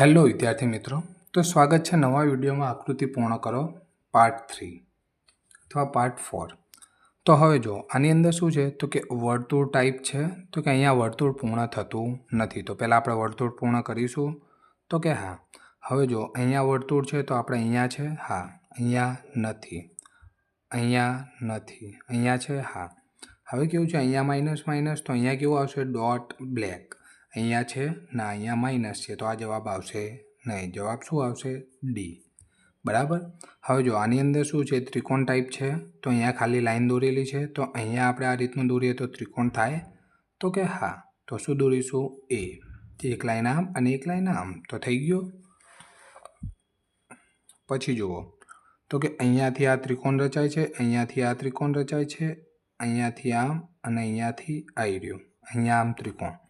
Hello વિદ્યાર્થી મિત્રો, તો સ્વાગત છે નવા વિડીયોમાં આકૃતિ પૂર્ણ કરો પાર્ટ થ્રી. અથવા પાર્ટ ફોર. તો હવે જો, આની અંદર શું છે? તો કે વર્તુળ ટાઈપ છે, તો કે અહીંયા વર્તુળ પૂર્ણ થતું નથી. તો પહેલાં આપણે વર્તુળ પૂર્ણ કરીશું. તો કે હા, હવે જો, અહીંયા વર્તુળ છે, તો આપણે અહીંયા છે, હા. અહીંયા નથી. અહીંયા નથી. અહીંયા છે, હા. હવે કેવું છે? અહીંયા માઇનસ માઇનસ તો અહીંયા કેવું આવશે? ડોટ બ્લેક અહીંયા છે ના અહીંયા માઇનસ છે તો આ જવાબ આવશે નહીં જવાબ શું આવશે? ડી બરાબર? હવે જો આની અંદર શું છે? ત્રિકોણ ટાઈપ છે, તો અહીંયા ખાલી લાઈન દોરેલી છે, તો અહીંયા આપણે આ રીતનું દોરીએ તો ત્રિકોણ થાય તો કે હા. તો શું દોરીશું? એ એક લાઈન આમ અને એક લાઈન આમ. તો થઈ ગયો? પછી જુઓ. તો કે અહીંયાથી આ ત્રિકોણ રચાય છે, અહીંયાથી આ ત્રિકોણ રચાય છે, અહીંયાથી આમ અને અહીંયાથી આવી રહ્યું. અહીંયા આમ ત્રિકોણ.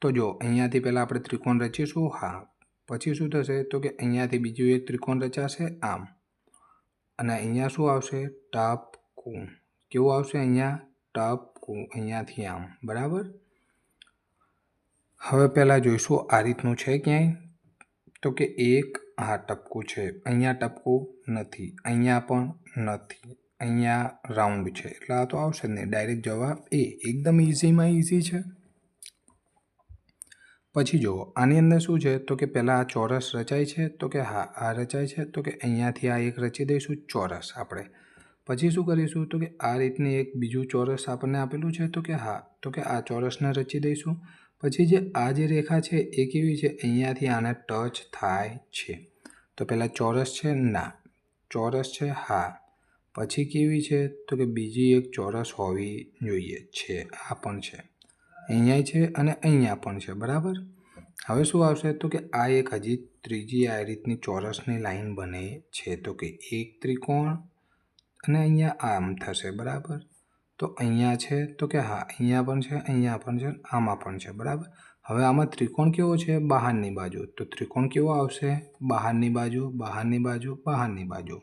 તો જો અહીંયાથી પહેલાં આપણે ત્રિકોણ રચીશું, હા. પછી શું થશે? તો કે અહીંયાથી બીજું એક ત્રિકોણ રચાશે, આમ. અને અહીંયા શું આવશે? ટપકું. કેવું આવશે અહીંયા? ટપકું. અહીંયાથી આમ. બરાબર? હવે પહેલાં જોઈશું આ રીતનું છે ક્યાંય? તો કે એક, હા, ટપકું છે. અહીંયા ટપકું નથી. અહીંયા પણ નથી. અહીંયા રાઉન્ડ છે. એટલે આ તો આવશે જ નહીં. ડાયરેક્ટ જવાબ એ. એકદમ ઇઝીમાં ઇઝી છે. પછી જુઓ, આની અંદર શું છે? તો કે પહેલાં આ ચોરસ રચાય છે, તો કે હા, આ રચાય છે, તો કે અહીંયાથી આ એક રચી દઈશું ચોરસ આપણે. પછી શું કરીશું? તો કે આ રીતની એક બીજું ચોરસ આપણને આપેલું છે, તો કે હા, તો કે આ ચોરસને રચી દઈશું. પછી જે આ જે રેખા છે, એ કેવી છે? અહીંયાથી આને ટચ થાય છે. તો પહેલાં ચોરસ છે, ના. ચોરસ છે, હા. પછી કેવી છે? તો કે બીજી એક ચોરસ હોવી જોઈએ છે, આ પણ છે. અહીંયા છે અને અહીંયા પણ છે, બરાબર? હવે શું આવશે તો કે આ એક હજી ત્રીજી આ રીતની ચોરસની લાઈન બને છે, તો કે એક ત્રિકોણ અને અહીંયા આમ થશે, બરાબર? તો અહીંયા છે, તો કે હા, અહીંયા પણ છે, અહીંયા પણ છે, આમાં પણ છે, બરાબર? હવે આમાં ત્રિકોણ કેવો છે? બહારની બાજુ. તો ત્રિકોણ કેવો આવશે? બહારની બાજુ બહારની બાજુ બહારની બાજુ.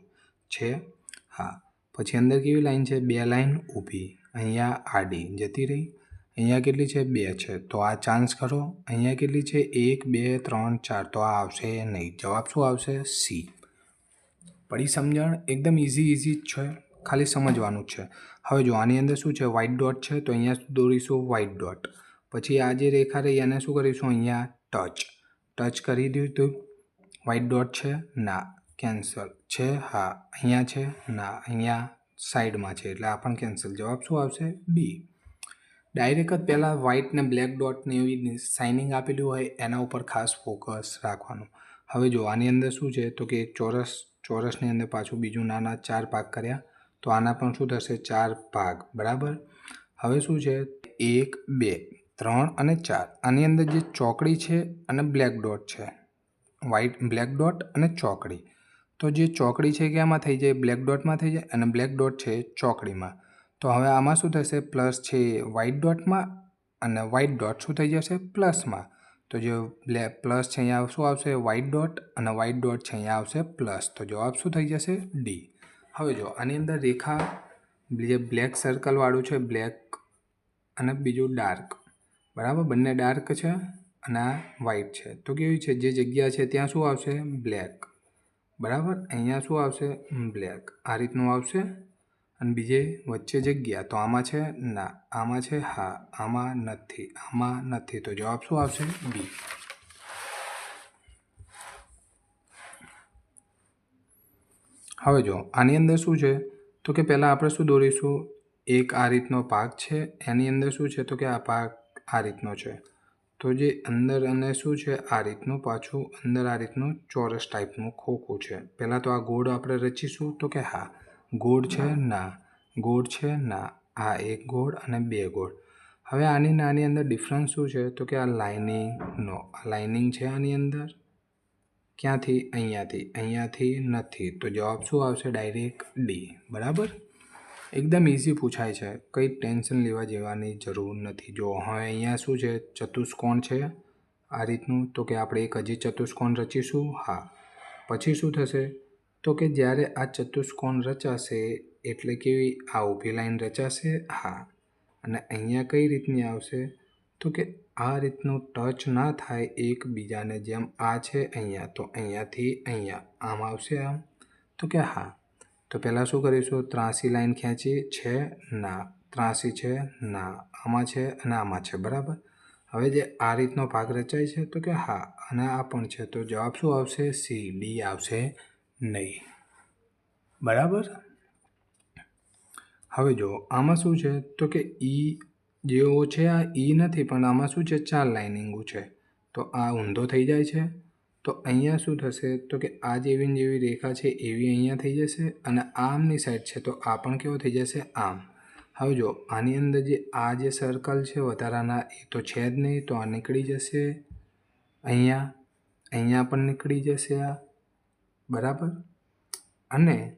છે? હા. પછી અંદર કેવી લાઈન છે? બે લાઈન ઊભી. અહીંયા આડી જતી રહી. અહીંયા કેટલી છે? બે છે. તો આ ચાન્સ કરો અહીંયા કેટલી છે? એક, બે, ત્રણ, ચાર. તો આ આવશે નહીં. જવાબ શું આવશે? સી પડી સમજણ એકદમ ઇઝી ઇઝી જ છે. ખાલી સમજવાનું જ છે. હવે જો આની અંદર શું છે? વ્હાઇટ ડોટ છે, તો અહીંયા દોરીશું? વ્હાઇટ ડોટ પછી આ જે રેખા રહી, એને શું કરીશું? અહીંયા ટચ ટચ કરી દીધું. વ્હાઇટ ડોટ છે? ના. કેન્સલ છે? હા. અહીંયા છે? ના. અહીંયા સાઈડમાં છે. એટલે આ પણ કેન્સલ જવાબ શું આવશે? બી ડાયરેક્ટ પહેલાં વ્હાઇટ ને બ્લેક ડોટને એવી સાઇનિંગ આપેલી હોય એના ઉપર ખાસ ફોકસ રાખવાનું. હવે જો આની અંદર શું છે? તો કે ચોરસ, ચોરસની અંદર પાછું બીજું નાના ચાર ભાગ કર્યા, તો આના પણ શું થશે? ચાર ભાગ. બરાબર? હવે શું છે? એક, બે, ત્રણ અને ચાર. આની અંદર જે ચોકડી છે અને બ્લેક ડોટ છે. વ્હાઇટ બ્લેક ડોટ અને ચોકડી. તો જે ચોકડી છે કે આમાં થઈ જાય? બ્લેક ડોટમાં થઈ જાય અને બ્લેક ડોટ છે ચોકડીમાં. તો હવે આમાં શું થશે? પ્લસ છે વ્હાઇટ ડોટમાં અને વ્હાઇટ ડોટ શું થઈ જશે? પ્લસમાં તો જો બ્લે પ્લસ છે અહીંયા શું આવશે? વ્હાઇટ ડોટ અને વ્હાઇટ ડોટ છે અહીંયા આવશે પ્લસ. તો જવાબ શું થઈ જશે? ડી હવે જો, આની અંદર રેખા, જે બ્લેક સર્કલવાળું છે બ્લેક અને બીજું ડાર્ક બરાબર? બંને ડાર્ક છે અને આ વ્હાઇટ છે. તો કેવી છે? જે જગ્યા છે ત્યાં શું આવશે? બ્લેક બરાબર? અહીંયા શું આવશે? બ્લેક આ રીતનું આવશે અને બીજે વચ્ચે જગ્યા તો આમાં છે ના આમાં છે હા આમાં નથી આમાં નથી. તો જવાબ શું આવશે? બી. હવે જો આની અંદર શું છે? તો કે પહેલાં આપણે શું દોરીશું? એક આ રીતનો પાક છે એની અંદર શું છે? તો કે આ પાક આ રીતનો છે. તો જે અંદર અને શું છે? આ રીતનું પાછું અંદર આ રીતનું ચોરસ ટાઈપનું ખોખું છે. પહેલાં તો આ ગોળ આપણે રચીશું તો કે હા. ગોળ છે ના. ગોળ છે? ના, આ એક ગોળ અને બે ગોળ. હવે આની નાની અંદર ડિફરન્સ શું છે? તો કે આ લાઇનિંગનો આ લાઇનિંગ છે આની અંદર? ક્યાંથી? અહીંયાથી. અહીંયાથી નથી. તો જવાબ શું આવશે? ડાયરેક્ટ ડી બરાબર? એકદમ ઇઝી પૂછાય છે. કંઈ ટેન્શન લેવા જેવાની જરૂર નથી. જો હવે અહીંયા શું છે? ચતુષ્કોણ છે આ રીતનું. તો કે આપણે એક હજી ચતુષ્કોણ રચીશું? હા. પછી શું થશે? તો કે જ્યારે આ ચતુષ્કોણ રચાશે એટલે કેવી આ ઊભી લાઈન રચાશે, હા. અને અહીંયા કઈ રીતની આવશે? તો કે આ રીતનું ટચ ના થાય એકબીજાને જેમ આ છે અહીંયા, તો અહીંયાથી અહીંયા. આમ આવશે આમ? તો કે હા. તો પહેલાં શું કરીશું? ત્રાસી લાઈન ખેંચી, છે, ના. ત્રાસી છે, ના. આમાં છે અને આમાં છે, બરાબર? હવે જે આ રીતનો ભાગ રચાય છે, તો કે હા. અને આ પણ છે. તો જવાબ શું આવશે? સી. ડી. આવશે નહીં. બરાબર? હવે જો આમાં શું છે, તો કે ઈ જેવો છે આ ઈ નથી, પણ આમાં શું છે, ચાર લાઇનિંગો છે. તો આ ઊંધો થઈ જાય છે. તો અહીંયા શું થશે, તો કે આ જેવી જેવી રેખા છે, એવી અહીંયા થઈ જશે અને આમની સાઈડ છે, તો આ પણ કેવો થઈ જશે, આમ. હવે જો આની અંદર જે આ જે સર્કલ છે, વધારાના એ તો છે જ નહીં, તો આ નીકળી જશે. અહીંયા અહીંયા પણ નીકળી જશે આ. બરાબર? અને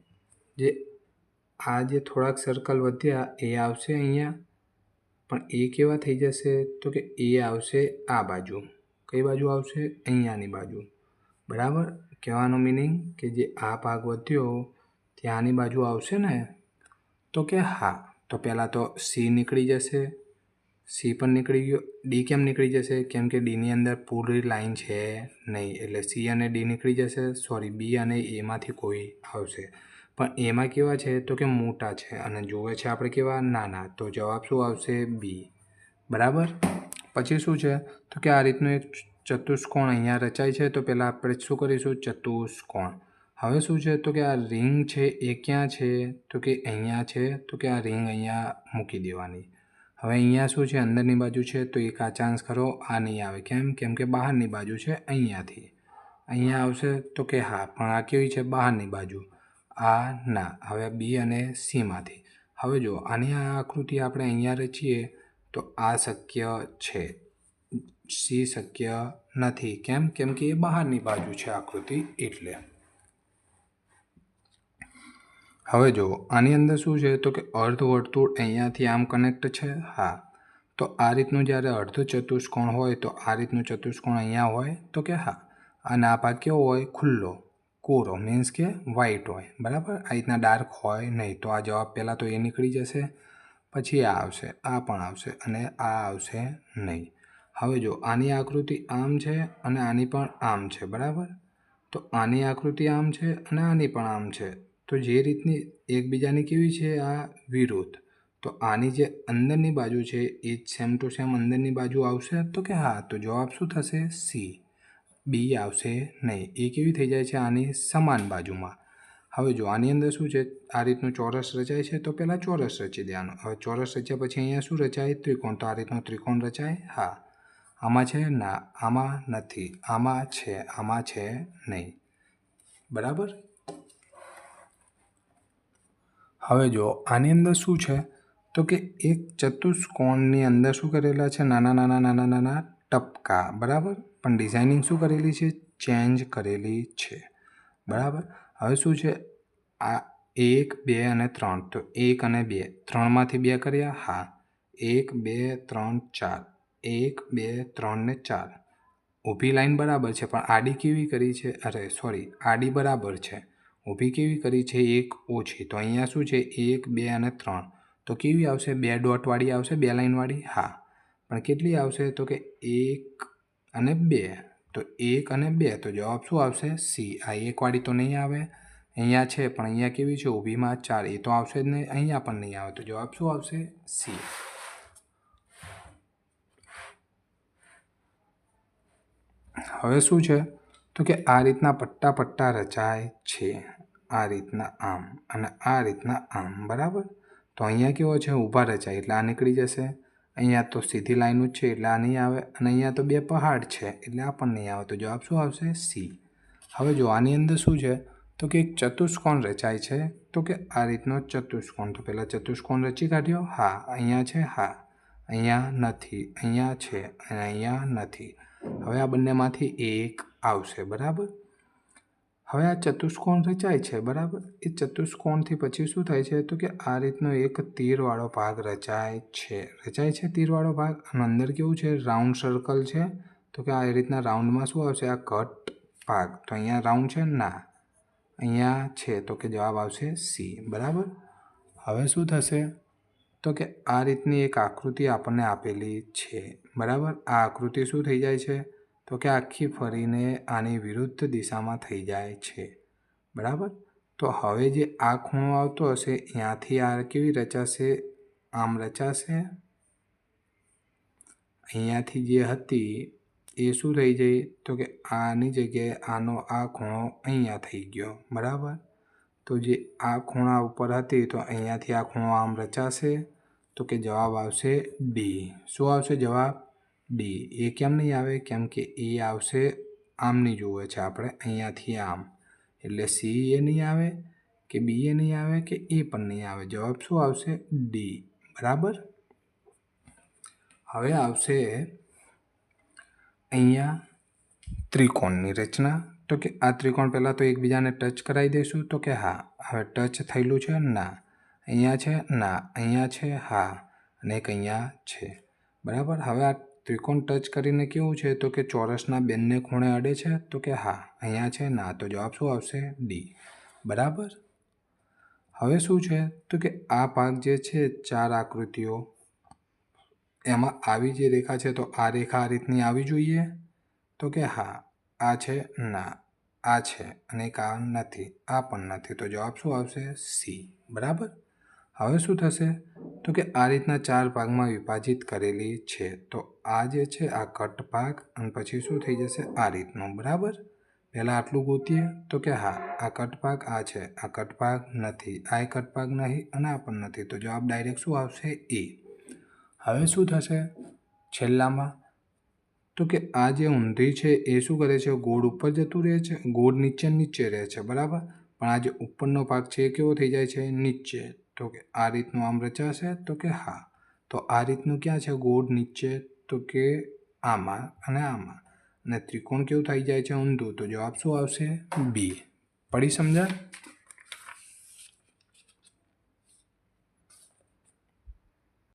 જે આ જે થોડાક સર્કલ વધ્યા, એ આવશે અહીંયા. પણ એ કેવા થઈ જશે? તો કે એ આવશે આ બાજુ. કઈ બાજુ આવશે? અહીંયાની બાજુ. બરાબર? કહેવાનો મિનિંગ કે જે આ ભાગ વધ્યો, ત્યાંની બાજુ આવશે ને? તો કે હા. તો પહેલાં તો સી નીકળી જશે. સી પણ નીકળી ગયો. ડી કેમ નીકળી જશે? કેમ કે ડીની અંદર પૂરી લાઈન છે નહીં. એટલે સી અને ડી નીકળી જશે. સોરી બી અને એમાંથી કોઈ આવશે. પણ એમાં કેવા છે? તો કે મોટા છે અને જુએ છે આપણે કેવા? નાના. તો જવાબ શું આવશે? બી. બરાબર? પછી શું છે? તો કે આ રીતનું એક ચતુષ્કોણ અહીંયા રચાય છે. તો પહેલાં આપણે શું કરીશું? ચતુષ્કોણ. હવે શું છે? તો કે આ રિંગ છે એ ક્યાં છે? તો કે અહીંયા છે. તો કે આ રિંગ અહીંયા મૂકી દેવાની. હવે અહીંયા શું છે? અંદરની બાજુ છે. તો એક આ ચાન્સ ખરો, આ નહીં આવે. કેમ? કેમ કે બહારની બાજુ છે અહીંયાથી. અહીંયા આવશે તો કે હા, પણ આ કેવી છે? બહારની બાજુ. આ ના, હવે બી અને સીમાંથી હવે જો આની આ આકૃતિ આપણે અહીંયા રચીએ તો આ શક્ય છે. સી શક્ય નથી. કેમ? કેમ કે એ બહારની બાજુ છે આકૃતિ એટલે. હવે જો આની અંદર શું છે? તો કે અર્ધવર્તુળ અહીંયાથી આમ કનેક્ટ છે? હા. તો આ રીતનું જ્યારે અર્ધ ચતુષ્કોણ હોય તો આ રીતનું ચતુષ્કોણ અહીંયા હોય તો કે હા. અને આ ભાગ કેવો હોય? ખુલ્લો. કોરો મીન્સ કે વ્હાઈટ હોય, બરાબર? આ રીતના ડાર્ક હોય નહીં, તો આ જવાબ પહેલાં તો એ નીકળી જશે, પછી આ આવશે, આ પણ આવશે અને આ આવશે નહીં. હવે જો આની આકૃતિ આમ છે અને આની પણ આમ છે, બરાબર? તો આની આકૃતિ આમ છે અને આની પણ આમ છે. તો જે રીતની એકબીજાની કેવી છે આ વિરુદ્ધ? તો આની જે અંદરની બાજુ છે, એ જ સેમ ટુ સેમ અંદરની બાજુ આવશે? તો કે હા, તો જવાબ શું થશે? સી બી આવશે નહીં. એ કેવી થઈ જાય છે આની સમાન બાજુમાં. હવે જો આની અંદર શું છે? આ રીતનું ચોરસ રચાય છે તો પહેલાં ચોરસ રચી દેવાનું. હવે ચોરસ રચ્યા પછી અહીંયા શું રચાય? ત્રિકોણ. તો આ રીતનો ત્રિકોણ રચાય? હા. આમાં છે? ના. આમાં નથી. આમાં છે. આમાં છે નહીં. બરાબર? હવે જો આની અંદર શું છે? તો કે એક ચતુષ્કોણની અંદર શું કરેલા છે? નાના નાના નાના નાના ટપકા. બરાબર? પણ ડિઝાઇનિંગ શું કરેલી છે? ચેન્જ કરેલી છે. બરાબર? હવે શું છે? આ એક, બે અને ત્રણ. તો એક અને બે. ત્રણમાંથી બે કર્યા? હા. એક, બે, ત્રણ, ચાર. એક, બે, ત્રણ ને ચાર. ઊભી લાઈન બરાબર છે, પણ આડી કેવી કરી છે? અરે સોરી આડી બરાબર છે. ઊભી કેવી કરી છે? એક ઓછી. તો અહીંયા શું છે? એક, બે અને ત્રણ. તો કેવી આવશે? બે ડોટવાળી આવશે? બે લાઇનવાળી હા. પણ કેટલી આવશે? તો કે એક અને બે. તો એક અને બે, તો જવાબ શું આવશે? સી. આ એકવાળી તો નહીં આવે. અહીંયા છે, પણ અહીંયા કેવી છે? ઊભીમાં ચાર. એ તો આવશે જ નહીં. અહીંયા પણ નહીં આવે. તો જવાબ શું આવશે? સી. હવે શું છે? તો કે આ રીતના પટ્ટા પટ્ટા રચાય છે. આ રીતના આમ અને આ રીતના આમ. બરાબર? તો અહીંયા કેવો છે? ઊભા રચાય. એટલે આ નીકળી જશે. અહીંયા તો સીધી લાઈનો છે, એટલે આ નહીં આવે. અને અહીંયા તો બે પહાડ છે, એટલે આ પણ નહીં આવે. તો જવાબ શું આવશે? સી. હવે જો આની અંદર શું છે? તો કે એક ચતુષ્કોણ રચાય છે. તો કે આ રીતનો ચતુષ્કોણ. તો પહેલાં ચતુષ્કોણ રચી કાઢ્યો. હા, અહીંયા છે, હા. અહીંયા નથી, અહીંયા છે, અને અહીંયા નથી. હવે આ બંનેમાંથી એક આવશે, બરાબર? હવે આ ચતુષ્કોણ રચાય છે, બરાબર? એ ચતુષ્કોણથી પછી શું થાય છે તો કે આ રીતનો એક તીરવાળો ભાગ રચાય છે. રચાય છે તીરવાળો ભાગ અને અંદર કેવું છે? રાઉન્ડ સર્કલ છે. તો કે આ રીતના રાઉન્ડમાં શું આવશે? આ કટ ભાગ. તો અહીંયા રાઉન્ડ છે ના અહીંયા છે. તો કે જવાબ આવશે સી. બરાબર? હવે શું થશે? તો કે આ રીતની એક આકૃતિ આપણને આપેલી છે. બરાબર? આ આકૃતિ શું થઈ જાય છે? તો કે આખી ફરીને આની વિરુદ્ધ દિશામાં થઈ જાય છે. બરાબર? તો હવે જે આ ખૂણો આવતો હશે અહીંયાથી આ કેવી રચાશે? આમ રચાશે? અહીંયાથી જે હતી, એ શું થઈ જઈ? તો કે આની જગ્યાએ આનો આ ખૂણો અહીંયા થઈ ગયો. બરાબર? તો જે આ ખૂણા ઉપર હતી, તો અહીંયાથી આ ખૂણો આમ રચાશે. તો કે જવાબ આવશે ડી શું આવશે જવાબ? ડી, એ કેમ નહીં આવે? કેમ કે એ આવશે આમની જુએ છે આપણે, અહીંયાથી આમ. એટલે સી એ નહીં આવે કે બી એ નહીં આવે કે એ પણ નહીં આવે? જવાબ શું આવશે? ડી. બરાબર? હવે આવશે અહીંયા ત્રિકોણની રચના. તો કે આ ત્રિકોણ પહેલાં તો એકબીજાને ટચ કરાવી દઈશું તો કે હા, હવે ટચ થયેલું છે ના. અહીંયા છે ના. અહીંયા છે હા. અને એક અહીંયા છે. બરાબર? હવે આ ત્રિકોણ ટચ કરીને કેવું છે? તો કે ચોરસના બેનને ખૂણે અડે છે? તો કે હા, અહીંયા છે, ના, તો જવાબ શું આવશે? ડી. બરાબર? હવે શું છે? તો કે આ ભાગ જે છે, ચાર આકૃતિઓ, એમાં આવી જે રેખા છે, તો આ રેખા આ રીતની આવી જોઈએ? તો કે હા, આ છે, ના, આ છે, અને એક આ નથી, આ પણ નથી, તો જવાબ શું આવશે? સી. બરાબર? હવે શું થશે? તો કે આ રીતના ચાર ભાગમાં વિભાજિત કરેલી છે, તો આ જે છે, આ કટ ભાગ અને પછી શું થઈ જશે? આ રીતનું, બરાબર? પહેલાં આટલું ગોતીએ, તો કે હા, આ કટ ભાગ આ છે, આ કટ ભાગ નથી, આ કટ ભાગ નહીં, અને આ પણ નથી. તો જવાબ ડાયરેક્ટ શું આવશે? એ. હવે શું થશે? છેલ્લામાં? તો કે આ જે ઊંધી છે, એ શું કરે છે? ગોળ ઉપર જતું રહે છે, ગોળ નીચે નીચે રહે છે, બરાબર? પણ આ જે ઉપરનો ભાગ છે, એ કેવો થઈ જાય છે? નીચે. તો કે આ રીતનું આમ રચાશે, તો કે હા. તો આ રીતનું ક્યાં છે? ગોળ નીચે તો કે આમાં અને આમાં. અને ત્રિકોણ કેવું થઈ જાય છે ઊંધું? તો જવાબ શું આવશે? બી. પડી સમજાય